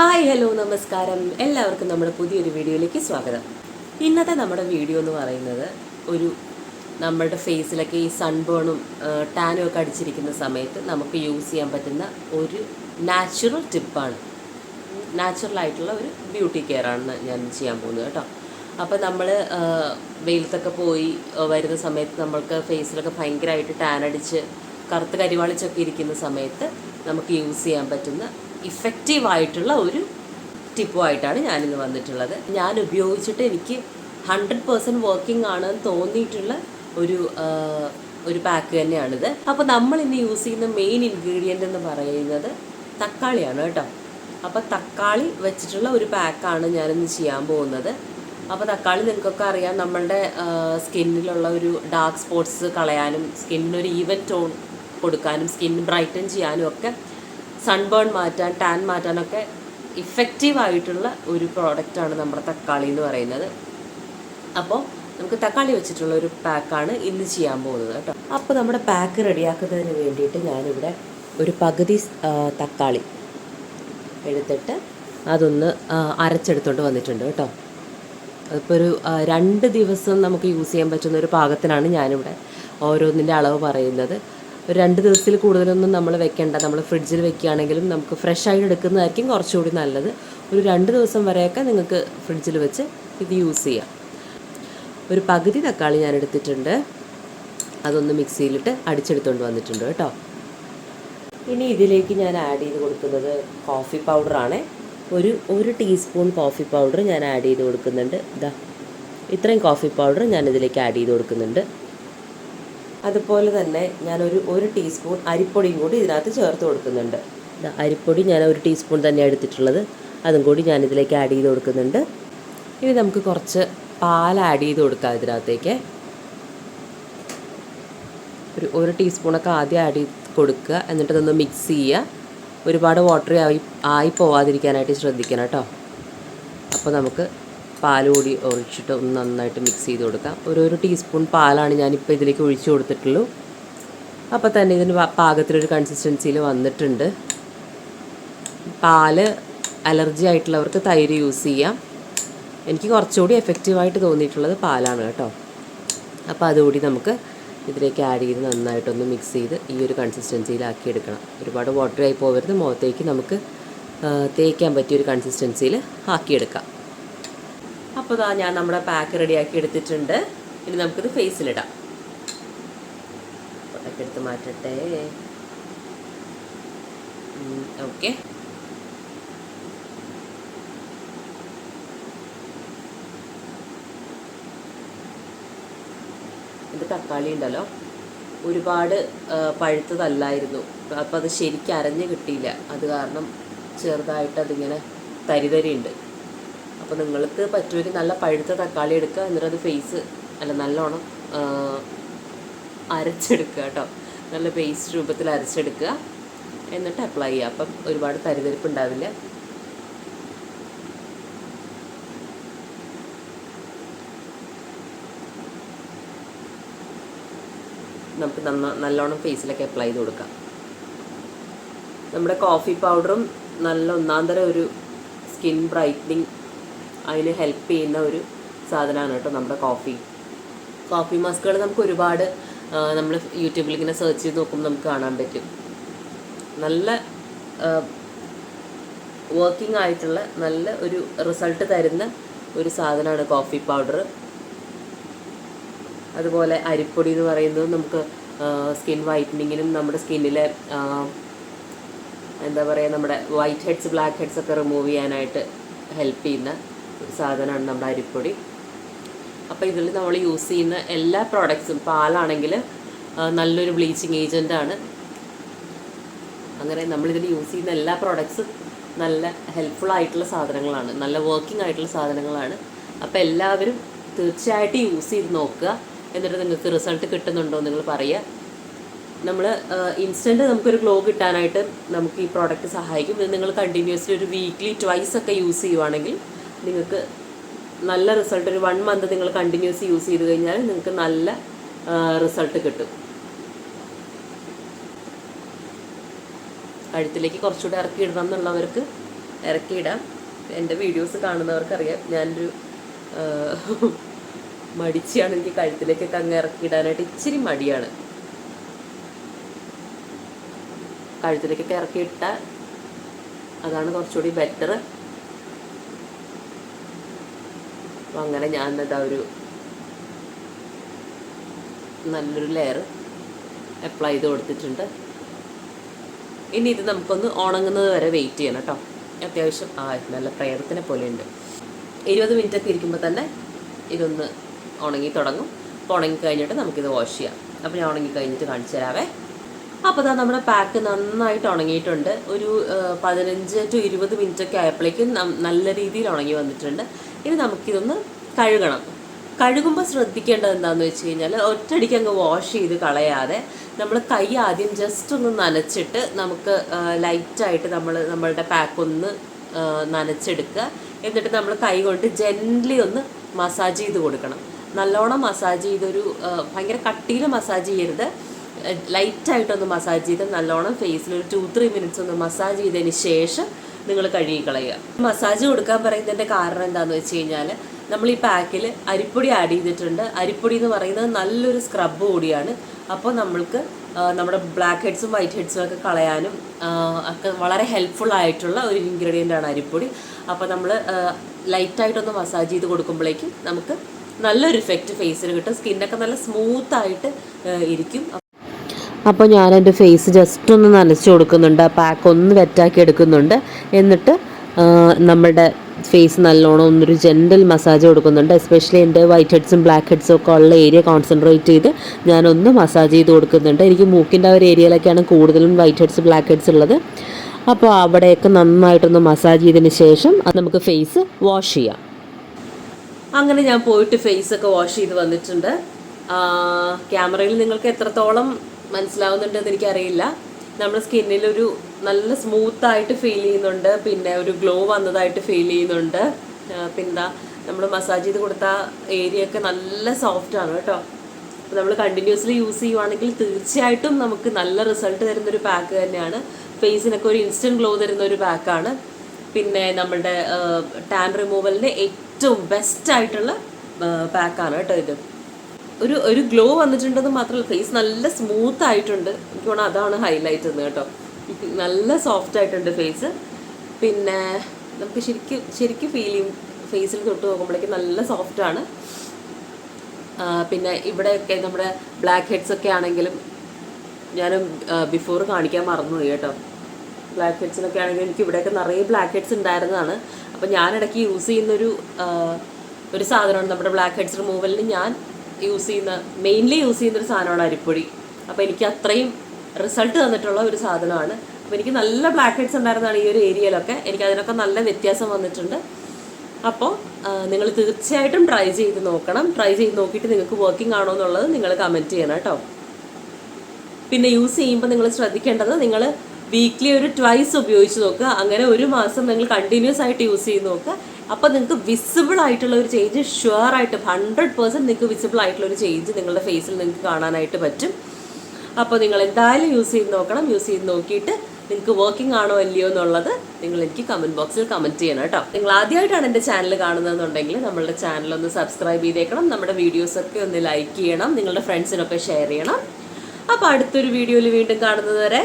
Hi hello നമസ്കാരം. എല്ലാവർക്കും നമ്മുടെ പുതിയൊരു വീഡിയോയിലേക്ക് സ്വാഗതം. ഇന്നത്തെ നമ്മുടെ വീഡിയോ എന്ന് പറയുന്നത് ഒരു നമ്മളുടെ ഫേസിലൊക്കെ ഈ സൺബേണും ടാനും ഒക്കെ അടിച്ചിരിക്കുന്ന സമയത്ത് നമുക്ക് യൂസ് ചെയ്യാൻ പറ്റുന്ന ഒരു നാച്ചുറൽ ടിപ്പാണ് നാച്ചുറൽ ആയിട്ടുള്ള ഒരു ബ്യൂട്ടി കെയർ ആണ് ഞാൻ ചെയ്യാൻ പോകുന്നത് കേട്ടോ. അപ്പോൾ നമ്മൾ വെയിലത്തൊക്കെ പോയി വരുന്ന സമയത്ത് നമ്മൾക്ക് ഫേസിലൊക്കെ ഭയങ്കരമായിട്ട് ടാൻ അടിച്ച് കറുത്ത് കരിവാളിച്ചൊക്കെ ഇരിക്കുന്ന സമയത്ത് നമുക്ക് യൂസ് ചെയ്യാൻ പറ്റുന്ന ഇഫക്റ്റീവ് ആയിട്ടുള്ള ഒരു ടിപ്പുമായിട്ടാണ് ഞാനിന്ന് വന്നിട്ടുള്ളത്. ഞാൻ ഉപയോഗിച്ചിട്ട് എനിക്ക് ഹൺഡ്രഡ് പേഴ്സന്റ് വർക്കിംഗ് ആണെന്ന് തോന്നിയിട്ടുള്ള ഒരു ഒരു പാക്ക് തന്നെയാണിത്. അപ്പോൾ നമ്മൾ ഇന്ന് യൂസ് ചെയ്യുന്ന മെയിൻ ഇൻഗ്രീഡിയന്റ് എന്ന് പറയുന്നത് തക്കാളിയാണ് കേട്ടോ. അപ്പോൾ തക്കാളി വെച്ചിട്ടുള്ള ഒരു പാക്കാണ് ഞാനിന്ന് ചെയ്യാൻ പോകുന്നത്. അപ്പോൾ തക്കാളി നിങ്ങൾക്കൊക്കെ അറിയാം നമ്മളുടെ സ്കിന്നിലുള്ള ഒരു ഡാർക്ക് സ്പോട്ട്സ് കളയാനും സ്കിന്നിനൊരു ഈവൻ ടോൺ കൊടുക്കാനും സ്കിൻ ബ്രൈറ്റൻ ചെയ്യാനും ഒക്കെ സൺബേൺ മാറ്റാൻ ടാൻ മാറ്റാനൊക്കെ ഇഫക്റ്റീവ് ആയിട്ടുള്ള ഒരു പ്രോഡക്റ്റാണ് നമ്മുടെ തക്കാളി എന്ന് പറയുന്നത്. അപ്പോൾ നമുക്ക് തക്കാളി വെച്ചിട്ടുള്ള ഒരു പാക്കാണ് ഇന്ന് ചെയ്യാൻ പോകുന്നത് കേട്ടോ. അപ്പോൾ നമ്മുടെ പാക്ക് റെഡിയാക്കുന്നതിന് വേണ്ടിയിട്ട് ഞാനിവിടെ ഒരു പകുതി തക്കാളി എടുത്തിട്ട് അതൊന്ന് അരച്ചെടുത്തോണ്ട് വന്നിട്ടുണ്ട് കേട്ടോ. അതിപ്പോൾ ഒരു രണ്ട് ദിവസം നമുക്ക് യൂസ് ചെയ്യാൻ പറ്റുന്ന ഒരു പാകത്തിനാണ് ഞാനിവിടെ ഓരോന്നിന്റെ അളവ് പറയുന്നത്. ഒരു രണ്ട് ദിവസത്തിൽ കൂടുതലൊന്നും നമ്മൾ വെക്കേണ്ട. നമ്മൾ ഫ്രിഡ്ജിൽ വെക്കുകയാണെങ്കിലും നമുക്ക് ഫ്രഷ് ആയിട്ട് എടുക്കുന്നതായിരിക്കും കുറച്ചുകൂടി നല്ലത്. ഒരു രണ്ട് ദിവസം വരെയൊക്കെ നിങ്ങൾക്ക് ഫ്രിഡ്ജിൽ വെച്ച് ഇത് യൂസ് ചെയ്യാം. ഒരു പകുതി തക്കാളി ഞാൻ എടുത്തിട്ടുണ്ട്. അതൊന്ന് മിക്സിയിലിട്ട് അടിച്ചെടുത്തുകൊണ്ട് വന്നിട്ടുണ്ട് കേട്ടോ. ഇനി ഇതിലേക്ക് ഞാൻ ആഡ് ചെയ്ത് കൊടുക്കുന്നത് കോഫി പൗഡറാണ് ഒരു ഒരു ടീസ്പൂൺ കോഫി പൗഡർ ഞാൻ ആഡ് ചെയ്ത് കൊടുക്കുന്നുണ്ട്. ഇതാ ഇത്രയും കോഫി പൗഡർ ഞാൻ ഇതിലേക്ക് ആഡ് ചെയ്ത് കൊടുക്കുന്നുണ്ട്. അതുപോലെ തന്നെ ഞാനൊരു ഒരു ടീസ്പൂൺ അരിപ്പൊടിയും കൂടി ഇതിനകത്ത് ചേർത്ത് കൊടുക്കുന്നുണ്ട്. അരിപ്പൊടി ഞാൻ ഒരു ടീസ്പൂൺ തന്നെ എടുത്തിട്ടുള്ളത്. അതും കൂടി ഞാനിതിലേക്ക് ആഡ് ചെയ്ത് കൊടുക്കുന്നുണ്ട്. ഇനി നമുക്ക് കുറച്ച് പാൽ ആഡ് ചെയ്ത് കൊടുക്കാം ഇതിനകത്തേക്ക്. ഒരു ഒരു ടീസ്പൂണൊക്കെ ആദ്യം ആഡ് ചെയ്ത് കൊടുക്കുക. എന്നിട്ട് ഇതൊന്ന് മിക്സ് ചെയ്യുക. ഒരുപാട് വാട്ടർ ആയി ആയി പോവാതിരിക്കാനായിട്ട് ശ്രദ്ധിക്കണം കേട്ടോ. അപ്പോൾ നമുക്ക് പാൽ കൂടി ഒഴിച്ചിട്ട് ഒന്ന് നന്നായിട്ട് മിക്സ് ചെയ്ത് കൊടുക്കാം. ഒരു ഒരു ടീസ്പൂൺ പാലാണ് ഞാനിപ്പോൾ ഇതിലേക്ക് ഒഴിച്ചു കൊടുത്തിട്ടുള്ളൂ. അപ്പോൾ തന്നെ ഇതിന് പാകത്തിലൊരു കൺസിസ്റ്റൻസിയിൽ വന്നിട്ടുണ്ട്. പാൽ അലർജി ആയിട്ടുള്ളവർക്ക് തൈര് യൂസ് ചെയ്യാം. എനിക്ക് കുറച്ചുകൂടി എഫക്റ്റീവായിട്ട് തോന്നിയിട്ടുള്ളത് പാലാണ് കേട്ടോ. അപ്പോൾ അതുകൂടി നമുക്ക് ഇതിലേക്ക് ആഡ് ചെയ്ത് നന്നായിട്ടൊന്ന് മിക്സ് ചെയ്ത് ഈ ഒരു കൺസിസ്റ്റൻസിയിലാക്കി എടുക്കണം. ഒരുപാട് വാട്ടർ ആയി പോകരുത് മുഖത്തേക്ക് നമുക്ക് തേക്കാൻ പറ്റിയ ഒരു കൺസിസ്റ്റൻസിയിൽ ആക്കിയെടുക്കാം അപ്പോൾ ഇതാ ഞാൻ നമ്മുടെ പാക്ക് റെഡിയാക്കി എടുത്തിട്ടുണ്ട്. ഇനി നമുക്കിത് ഫേസിലിടാം എടുത്ത് മാറ്റട്ടെ. ഓക്കെ ഇത് തക്കാളി ഉണ്ടല്ലോ. ഒരുപാട് പഴുത്തതല്ലായിരുന്നു. അപ്പം അത് ശരിക്കും അരഞ്ഞ് കിട്ടിയില്ല. അത് കാരണം ചെറുതായിട്ട് അതിങ്ങനെ തരിതരിയുണ്ട്. അപ്പോൾ നിങ്ങൾക്ക് പറ്റുമെങ്കിൽ നല്ല പഴുത്ത തക്കാളി എടുക്കുക എന്നിട്ട് അത് ഫേസ് അല്ല നല്ലോണം അരച്ചെടുക്കുക കേട്ടോ. നല്ല പേസ്റ്റ് രൂപത്തിൽ അരച്ചെടുക്കുക. എന്നിട്ട് അപ്ലൈ ചെയ്യുക. അപ്പം ഒരുപാട് തരിതരിപ്പ് ഉണ്ടാവില്ല. നമുക്ക് നന്ന നല്ലോണം ഫേസിലൊക്കെ അപ്ലൈ ചെയ്ത് കൊടുക്കാം. നമ്മുടെ കോഫി പൗഡറും നല്ല ഒന്നാന്തരം ഒരു സ്കിൻ ബ്രൈറ്റനിങ് അതിന് ഹെൽപ്പ് ചെയ്യുന്ന ഒരു സാധനമാണ് കേട്ടോ നമ്മുടെ കോഫി കോഫി മാസ്കുകൾ നമുക്ക് ഒരുപാട് നമ്മൾ യൂട്യൂബിൽ ഇങ്ങനെ സെർച്ച് ചെയ്ത് നോക്കുമ്പോൾ നമുക്ക് കാണാൻ പറ്റും. നല്ല വർക്കിംഗ് ആയിട്ടുള്ള നല്ല ഒരു റിസൾട്ട് തരുന്ന ഒരു സാധനമാണ് കോഫി പൗഡർ അതുപോലെ അരിപ്പൊടി എന്ന് പറയുന്നത് നമുക്ക് സ്കിൻ വൈറ്റനിങ്ങിനും നമ്മുടെ സ്കിന്നിലെ എന്താ പറയുക നമ്മുടെ വൈറ്റ് ഹെഡ്സ് ബ്ലാക്ക് ഹെഡ്സ് ഒക്കെ റിമൂവ് ചെയ്യാനായിട്ട് ഹെൽപ്പ് ചെയ്യുന്ന ഒരു സാധനമാണ് നമ്മുടെ അരിപ്പൊടി. അപ്പോൾ ഇതിൽ നമ്മൾ യൂസ് ചെയ്യുന്ന എല്ലാ പ്രോഡക്ട്സും പാലാണെങ്കിൽ നല്ലൊരു ബ്ലീച്ചിങ് ഏജന്റാണ് അങ്ങനെ നമ്മളിതിൽ യൂസ് ചെയ്യുന്ന എല്ലാ പ്രോഡക്ട്സും നല്ല ഹെൽപ്ഫുൾ ആയിട്ടുള്ള സാധനങ്ങളാണ്. നല്ല വർക്കിംഗ് ആയിട്ടുള്ള സാധനങ്ങളാണ്. അപ്പോൾ എല്ലാവരും തീർച്ചയായിട്ടും യൂസ് ചെയ്ത് നോക്കുക. എന്നിട്ട് നിങ്ങൾക്ക് റിസൾട്ട് കിട്ടുന്നുണ്ടോ നിങ്ങൾ പറയുക. നമ്മൾ ഇൻസ്റ്റന്റ് നമുക്കൊരു ഗ്ലോ കിട്ടാനായിട്ട് നമുക്ക് ഈ പ്രോഡക്റ്റ് സഹായിക്കും. ഇത് നിങ്ങൾ കണ്ടിന്യൂസ്ലി ഒരു വീക്ക്ലി ട്വൈസ് ഒക്കെ യൂസ് ചെയ്യുവാണെങ്കിൽ നിങ്ങൾക്ക് നല്ല റിസൾട്ട് ഒരു വൺ മന്ത് നിങ്ങൾ കണ്ടിന്യൂസ് യൂസ് ചെയ്ത് കഴിഞ്ഞാൽ നിങ്ങൾക്ക് നല്ല റിസൾട്ട് കിട്ടും. കഴുത്തിലേക്ക് കുറച്ചുകൂടെ ഇറക്കി ഇടണം എന്നുള്ളവർക്ക് ഇറക്കിയിടാം. എന്റെ വീഡിയോസ് കാണുന്നവർക്കറിയാം. ഞാനൊരു മടിച്ചാണ് എനിക്ക് കഴുത്തിലേക്കൊക്കെ അങ്ങ് ഇറക്കിയിടാനായിട്ട്. ഇച്ചിരി മടിയാണ്. കഴുത്തിലേക്കൊക്കെ ഇറക്കിയിട്ടാൽ അതാണ് കുറച്ചുകൂടി ബെറ്റർ അപ്പം അങ്ങനെ ഞാൻ എന്നിട്ട് ഒരു നല്ലൊരു ലെയർ അപ്ലൈ ചെയ്ത് കൊടുത്തിട്ടുണ്ട്. ഇനി ഇത് നമുക്കൊന്ന് ഉണങ്ങുന്നത് വരെ വെയിറ്റ് ചെയ്യണം കേട്ടോ. അത്യാവശ്യം ആ നല്ല പ്രേതത്തിനെ പോലെയുണ്ട്. ഇരുപത് മിനിറ്റ് ഒക്കെ ഇരിക്കുമ്പോൾ തന്നെ ഇതൊന്ന് ഉണങ്ങി തുടങ്ങും. അപ്പോൾ ഉണങ്ങി കഴിഞ്ഞിട്ട് നമുക്കിത് വാഷ് ചെയ്യാം. അപ്പോൾ ഞാൻ ഉണങ്ങി കഴിഞ്ഞിട്ട് കാണിച്ചു തരാവേ. അപ്പോൾ ഇതാ നമ്മുടെ പാക്ക് നന്നായിട്ട് ഉണങ്ങിയിട്ടുണ്ട്. ഒരു പതിനഞ്ച് ടു ഇരുപത് മിനിറ്റ് ഒക്കെ ആയപ്പോഴേക്കും നല്ല രീതിയിൽ ഉണങ്ങി വന്നിട്ടുണ്ട്. ഇനി നമുക്കിതൊന്ന് കഴുകണം. കഴുകുമ്പോൾ ശ്രദ്ധിക്കേണ്ടത് എന്താണെന്ന് വെച്ച് കഴിഞ്ഞാൽ ഒറ്റയടിക്ക് അങ്ങ് വാഷ് ചെയ്ത് കളയാതെ നമ്മൾ കൈ ആദ്യം ജസ്റ്റ് ഒന്ന് നനച്ചിട്ട് നമുക്ക് ലൈറ്റായിട്ട് നമ്മൾ നമ്മളുടെ പാക്ക് ഒന്ന് നനച്ചെടുക്കുക. എന്നിട്ട് നമ്മൾ കൈ കൊണ്ട് ജെൻലി ഒന്ന് മസാജ് ചെയ്ത് കൊടുക്കണം. നല്ലോണം മസാജ് ചെയ്തൊരു ഭയങ്കര കട്ടിയിൽ മസാജ് ചെയ്യരുത്. ലൈറ്റായിട്ടൊന്ന് മസാജ് ചെയ്ത് നല്ലോണം ഫേസിൽ ഒരു ടു ത്രീ മിനിറ്റ്സ് ഒന്ന് മസാജ് ചെയ്തതിന് ശേഷം നിങ്ങൾ കഴുകി കളയുക മസാജ് കൊടുക്കാൻ പറയുന്നതിന്റെ കാരണം എന്താണെന്ന് വെച്ച് കഴിഞ്ഞാൽ നമ്മൾ ഈ പാക്കിൽ അരിപ്പൊടി ആഡ് ചെയ്തിട്ടുണ്ട്. അരിപ്പൊടി എന്ന് പറയുന്നത് നല്ലൊരു സ്ക്രബ് കൂടിയാണ് അപ്പോൾ നമ്മൾക്ക് നമ്മുടെ ബ്ലാക്ക് ഹെഡ്സും വൈറ്റ് ഹെഡ്സും ഒക്കെ കളയാനും ഒക്കെ വളരെ ഹെൽപ്ഫുൾ ആയിട്ടുള്ള ഒരു ഇൻഗ്രീഡിയന്റ് ആണ് അരിപ്പൊടി. അപ്പോൾ നമ്മൾ ലൈറ്റായിട്ടൊന്ന് മസാജ് ചെയ്ത് കൊടുക്കുമ്പോഴേക്കും നമുക്ക് നല്ലൊരു ഇഫക്റ്റ് ഫേസിന് കിട്ടും. സ്കിന്നൊക്കെ നല്ല സ്മൂത്തായിട്ട് ഇരിക്കും. അപ്പോൾ ഞാൻ എന്റെ ഫേസ് ജസ്റ്റ് ഒന്ന് നനച്ച് കൊടുക്കുന്നുണ്ട്. ആ പാക്ക് ഒന്ന് വെറ്റാക്കി എടുക്കുന്നുണ്ട്. എന്നിട്ട് നമ്മുടെ ഫേസ് നല്ലോണം ഒന്നൊരു ജെന്റൽ മസാജ് കൊടുക്കുന്നുണ്ട്. എസ്പെഷ്യലി എന്റെ വൈറ്റ് ഹെഡ്സും ബ്ലാക്ക് ഹെഡ്സും ഒക്കെ ഉള്ള ഏരിയ കോൺസെൻട്രേറ്റ് ചെയ്ത് ഞാനൊന്ന് മസാജ് ചെയ്ത് കൊടുക്കുന്നുണ്ട്. എനിക്ക് മൂക്കിന്റെ ആ ഒരു ഏരിയയിലൊക്കെയാണ് കൂടുതലും വൈറ്റ് ഹെഡ്സ് ബ്ലാക്ക് ഹെഡ്സ് ഉള്ളത്. അപ്പോൾ അവിടെയൊക്കെ നന്നായിട്ടൊന്ന് മസാജ് ചെയ്തതിന് ശേഷം അത് നമുക്ക് ഫേസ് വാഷ് ചെയ്യാം. അങ്ങനെ ഞാൻ പോയിട്ട് ഫേസ് ഒക്കെ വാഷ് ചെയ്ത് വന്നിട്ടുണ്ട്. ക്യാമറയിൽ നിങ്ങൾക്ക് എത്രത്തോളം മനസ്സിലാവുന്നുണ്ടെന്ന് എനിക്കറിയില്ല നമ്മുടെ സ്കിന്നിലൊരു നല്ല സ്മൂത്ത് ആയിട്ട് ഫീൽ ചെയ്യുന്നുണ്ട്. പിന്നെ ഒരു ഗ്ലോ വന്നതായിട്ട് ഫീൽ ചെയ്യുന്നുണ്ട്. പിന്നെ നമ്മൾ മസാജ് ചെയ്ത് കൊടുത്ത ഏരിയ ഒക്കെ നല്ല സോഫ്റ്റ് ആണ് കേട്ടോ. അപ്പോൾ നമ്മൾ കണ്ടിന്യൂസ്ലി യൂസ് ചെയ്യുവാണെങ്കിൽ തീർച്ചയായിട്ടും നമുക്ക് നല്ല റിസൾട്ട് തരുന്ന ഒരു പാക്ക് തന്നെയാണ്. ഫേസിനൊക്കെ ഒരു ഇൻസ്റ്റന്റ് ഗ്ലോ തരുന്ന ഒരു പാക്കാണ് പിന്നെ നമ്മുടെ ടാൻ റിമൂവലിന്റെ ഏറ്റവും ബെസ്റ്റ് ആയിട്ടുള്ള പാക്കാണ് കേട്ടോ ഇത്. ഒരു ഒരു ഗ്ലോ വന്നിട്ടുണ്ടെന്ന് മാത്രമല്ല ഫേസ് നല്ല സ്മൂത്ത് ആയിട്ടുണ്ട്. എനിക്ക് തോന്നുന്നു അതാണ് ഹൈലൈറ്റ് എന്ന് കേട്ടോ. നല്ല സോഫ്റ്റ് ആയിട്ടുണ്ട് ഫേസ് പിന്നെ നമുക്ക് ശരിക്കും ശരിക്കും ഫീൽ ചെയ്യും ഫേസിൽ തൊട്ട് നോക്കുമ്പോഴേക്കും നല്ല സോഫ്റ്റ് ആണ്. പിന്നെ ഇവിടെയൊക്കെ നമ്മുടെ ബ്ലാക്ക് ഹെഡ്സ് ഒക്കെ ആണെങ്കിലും ഞാൻ ബിഫോർ കാണിക്കാൻ മറന്നുപോയി കേട്ടോ. ബ്ലാക്ക് ഹെഡ്സിനൊക്കെ ആണെങ്കിലും എനിക്ക് ഇവിടെയൊക്കെ നിറയെ ബ്ലാക്ക് ഹെഡ്സ് ഉണ്ടായിരുന്നതാണ്. അപ്പോൾ ഞാൻ ഇടയ്ക്ക് യൂസ് ചെയ്യുന്നൊരു ഒരു സാധനമാണ് നമ്മുടെ ബ്ലാക്ക് ഹെഡ്സ് റിമൂവലിന് ഞാൻ യൂസ് ചെയ്യുന്ന മെയിൻലി യൂസ് ചെയ്യുന്ന ഒരു സാധനമാണ് അരിപ്പൊടി. അപ്പോൾ എനിക്ക് അത്രയും റിസൾട്ട് തന്നിട്ടുള്ള ഒരു സാധനമാണ്. അപ്പോൾ എനിക്ക് നല്ല ബ്ലാക്ക് ഹെഡ്സ് ഉണ്ടായിരുന്നതാണ് ഈ ഒരു ഏരിയയിലൊക്കെ എനിക്ക് അതിനൊക്കെ നല്ല വ്യത്യാസം വന്നിട്ടുണ്ട്. അപ്പോൾ നിങ്ങൾ തീർച്ചയായിട്ടും ട്രൈ ചെയ്ത് നോക്കണം. ട്രൈ ചെയ്ത് നോക്കിയിട്ട് നിങ്ങൾക്ക് വർക്കിംഗ് ആണോ എന്നുള്ളത് നിങ്ങൾ കമന്റ് ചെയ്യണം കേട്ടോ. പിന്നെ യൂസ് ചെയ്യുമ്പോൾ നിങ്ങൾ ശ്രദ്ധിക്കേണ്ടത് നിങ്ങൾ വീക്ക്ലി ഒരു ട്വൈസ് ഉപയോഗിച്ച് നോക്കുക. അങ്ങനെ ഒരു മാസം നിങ്ങൾ കണ്ടിന്യൂസ് ആയിട്ട് യൂസ് ചെയ്ത് നോക്കുക. അപ്പോൾ നിങ്ങൾക്ക് വിസിബിൾ ആയിട്ടുള്ള ഒരു ചേഞ്ച് ഷുവർ ആയിട്ട് ഹൺഡ്രഡ് പേഴ്സന്റ് നിങ്ങൾക്ക് വിസിബിൾ ആയിട്ടുള്ള ഒരു ചേഞ്ച് നിങ്ങളുടെ ഫേസിൽ നിങ്ങൾക്ക് കാണാനായിട്ട് പറ്റും. അപ്പോൾ നിങ്ങൾ എന്തായാലും യൂസ് ചെയ്ത് നോക്കണം. യൂസ് ചെയ്ത് നോക്കിയിട്ട് നിങ്ങൾക്ക് വർക്കിംഗ് ആണോ അല്ലയോ എന്നുള്ളത് നിങ്ങൾ എനിക്ക് കമന്റ് ബോക്സിൽ കമന്റ് ചെയ്യണം കേട്ടോ. നിങ്ങൾ ആദ്യമായിട്ടാണ് എന്റെ ചാനൽ കാണുന്നതെന്നുണ്ടെങ്കിൽ നമ്മുടെ ചാനൽ ഒന്ന് സബ്സ്ക്രൈബ് ചെയ്തേക്കണം. നമ്മുടെ വീഡിയോസൊക്കെ ഒന്ന് ലൈക്ക് ചെയ്യണം. നിങ്ങളുടെ ഫ്രണ്ട്സിനൊക്കെ ഷെയർ ചെയ്യണം. അപ്പോൾ അടുത്തൊരു വീഡിയോയിൽ വീണ്ടും കാണുന്നത് വരെ